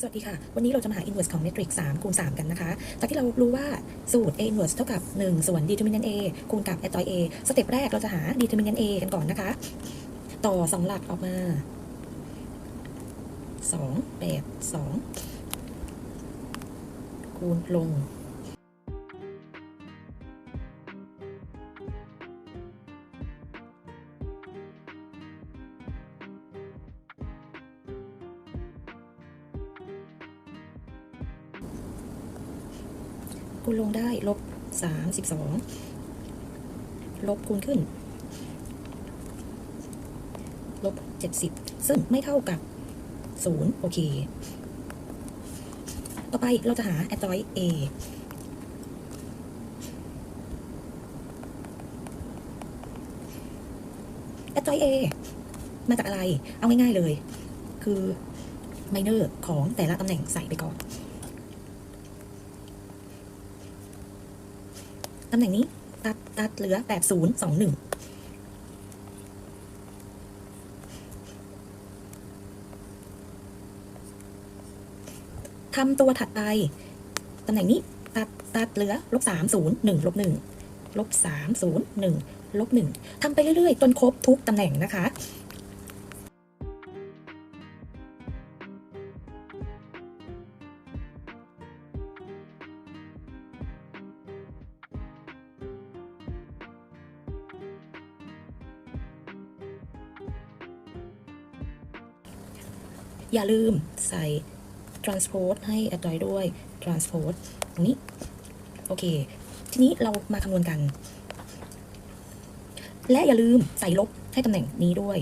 สวัสดีค่ะ วันนี้เราจะมาหา inverse ของ matrix 3คูณ3 กันนะคะ จากที่เรารู้ว่าสูตร a inverse เท่ากับ 1 ส่วน determinant a คูณกับ adjoint a สเต็ปแรกเราจะหา determinant a กันก่อนนะคะ ต่อ 2 หลักออกมา 2 8 2 คูณลง คูณลงได้ลบสามสิบสองลบคูณขึ้น ลบเจ็ดสิบซึ่งไม่เท่ากับศูนย์โอเค ต่อไปเราจะหา adjoint a adjoint a มาจากอะไร เอาง่ายๆเลย คือ minor ของแต่ละตำแหน่งใส่ไปก่อน ตำแหน่งนี้ ตัดตัดเหลือแบบศูนย์สองหนึ่งทำตัวถัดไป ตำแหน่งนี้ ตัดตัดเหลือลบสามศูนย์หนึ่งลบหนึ่งลบสามศูนย์หนึ่งลบหนึ่งทำไปเรื่อยๆจนครบทุกตำแหน่งนะคะ อย่าลืมใส่ transpose ให้ adjoint ด้วย transpose ตรงนี้ โอเค ทีนี้เรามาคำนวณกัน และอย่าลืมใส่ลบให้ตำแหน่งนี้ด้วย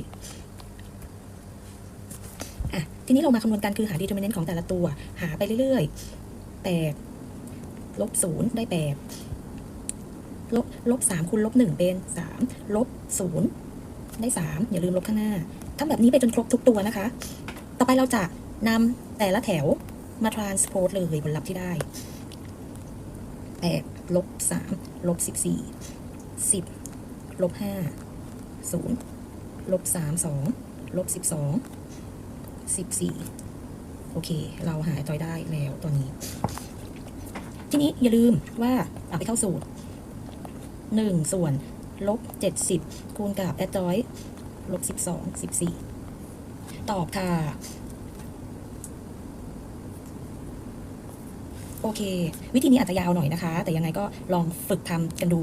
อะทีนี้เรามาคำนวณกันคือหา determinant ของแต่ละตัว หาไปเรื่อยๆแปดลบศูนย์ได้แปดลบลบสามคูณลบหนึ่งเป็นสามลบศูนย์ได้สามอย่าลืมลบข้างหน้าทำแบบนี้ไปจนครบทุกตัวนะคะ ต่อไปเราจะนำแต่ละแถวมา transpose เลยบนลับที่ได้แปดลบสามลบสิบสี่สิบลบห้าศูนย์ลบสามสองลบสิบสองสิบสี่โอเค เราหาจอยได้แล้วตอนนี้ ทีนี้อย่าลืมว่าเอาไปเข้าสูตรหนึ่งส่วนลบเจ็ดสิบคูณกับแอดจอยลบสิบสองสิบสี่ ตอบค่ะ โอเค วิธีนี้อาจจะยาวหน่อยนะคะ แต่ยังไงก็ลองฝึกทำกันดู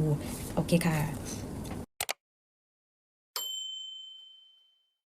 โอเคค่ะ